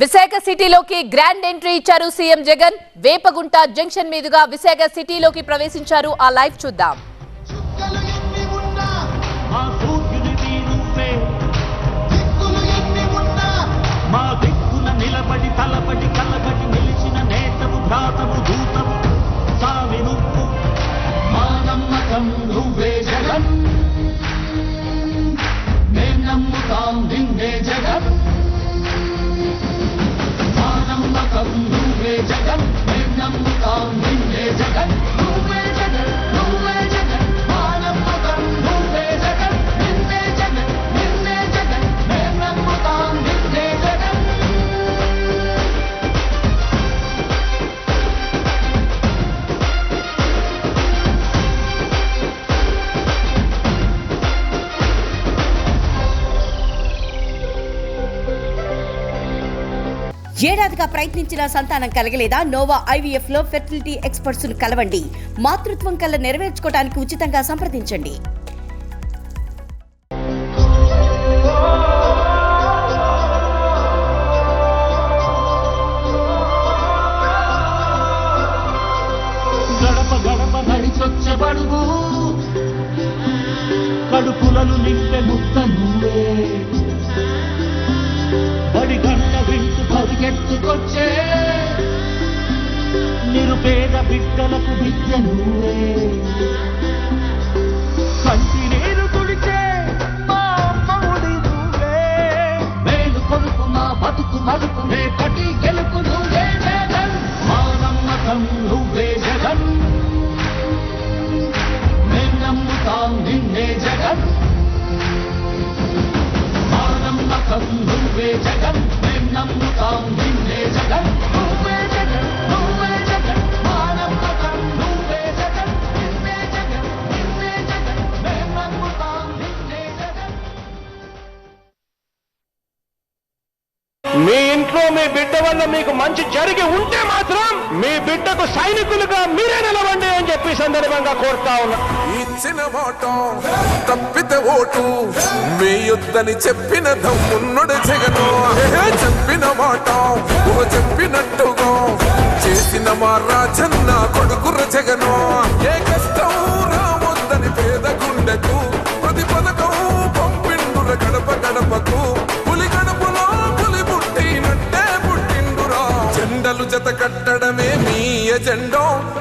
విశాఖ సిటీలోకి grand entry ఇచ్చారు CM Jagan. Vepagunta junction మీదుగా విశాఖ సిటీలోకి ప్రవేశించారు. ఆ లైవ్ చూద్దాం. ఏడాదిగా ప్రయత్నించిన సంతానం కలగలేదా? నోవా ఐవీఎఫ్లో ఫెర్టిలిటీ ఎక్స్పర్ట్స్ను కలవండి. మాతృత్వం కల్లా నెరవేర్చుకోవడానికి ఉచితంగా సంప్రదించండి. నడిచొచ్చే బడుగు కడుపులను నింపే ముక్త నువ్వే. వింటు నిరుపేద బిడ్డలకు విద్య నువ్వే. కంటి నేను తుడిచే మా అమ్మఒడి నువ్వే. మేలు కొడుకు మా బతుకు మలుపు రేపటి గెలుపు నువ్వే జగన్. మా నమ్మకం నువ్వే జగన్. మేం నమ్ముతాం నిన్నే జగన్. మా నమ్మకం నువ్వే జగన్. మేం నమ్ముతాం మీ ఇంట్లో మీ బిడ్డ వల్ల మీకు మంచి జరిగి ఉంటే మాత్రం మీ బిడ్డకు సైనికులుగా మీరే నిలవండి అని చెప్పి సందర్భంగా కోరుతా ఉన్నా. ఇచ్చిన మాట తప్పితే ఓటు మీ యుద్ధని చెప్పిన దమ్మున్నడు జగను. చెప్పిన మాట చెప్పినట్టుగా చేసిన మా రాజన్న కొడుకురు జగను. ఏ కష్టం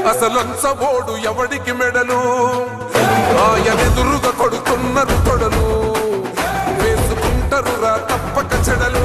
అసలంచబోడు ఎవడికి మెడలు? ఆయనెదురుగా కొడుతున్నారు కొడలు వేసుకుంటారు రా తప్పక చెడలు.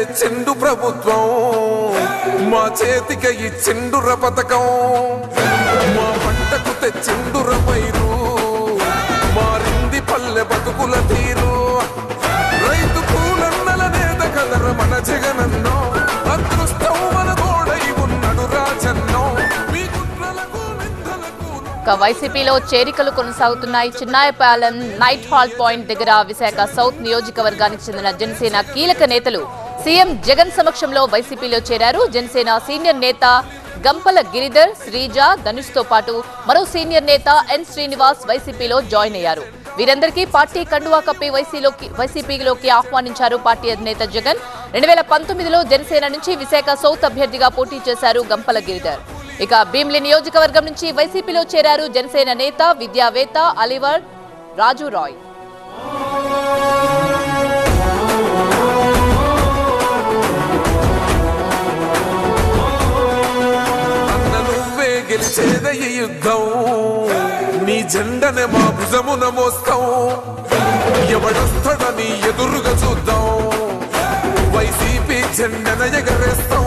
తెచ్చిండు ప్రభుత్వం. మా చేతిక ఇచ్చిండుర పథకం. మా పంటకు తెచ్చిండుర పైరు. మారింది పల్లె బతుకుల తీరు. రైతు పూలన్నల నేత కదర మన జగనన్నో. అదృష్టం మన రాజన్నో. వైసీపీలో చేరికలు కొనసాగుతున్నాయి. చిన్నాయపాలెం నైట్ హాల్ పాయింట్ దగ్గర విశాఖ సౌత్ నియోజకవర్గానికి చెందిన జనసేన కీలక నేతలు సీఎం జగన్ సమక్షంలో వైసీపీలో చేరారు. జనసేన సీనియర్ నేత గంపల గిరిధర్ శ్రీజ ధనుష్తో పాటు మరో సీనియర్ నేత ఎన్ శ్రీనివాస్ వైసీపీలో జాయిన్ అయ్యారు. వీరందరికీ పార్టీ కండువా కప్పి వైసీలోకి వైసీపీలోకి ఆహ్వానించారు పార్టీ అధినేత జగన్. రెండు వేల పంతొమ్మిదిలో జనసేన నుంచి విశాఖ సౌత్ అభ్యర్థిగా పోటీ చేశారు గంపల గిరిధర్. ఇక భీమ్లి నియోజకవర్గం నుంచి వైసీపీలో చేరారు జనసేన నేత విద్యావేత్త అలివర్ రాజు రాయ్. నువ్వే ఈ యుద్ధం నీ జెండనే మా భుజమున మోస్తాం. ఎవడొస్తాడని ఎదురుగా చూద్దాం. వైసీపీ జెండన ఎగరేస్తాం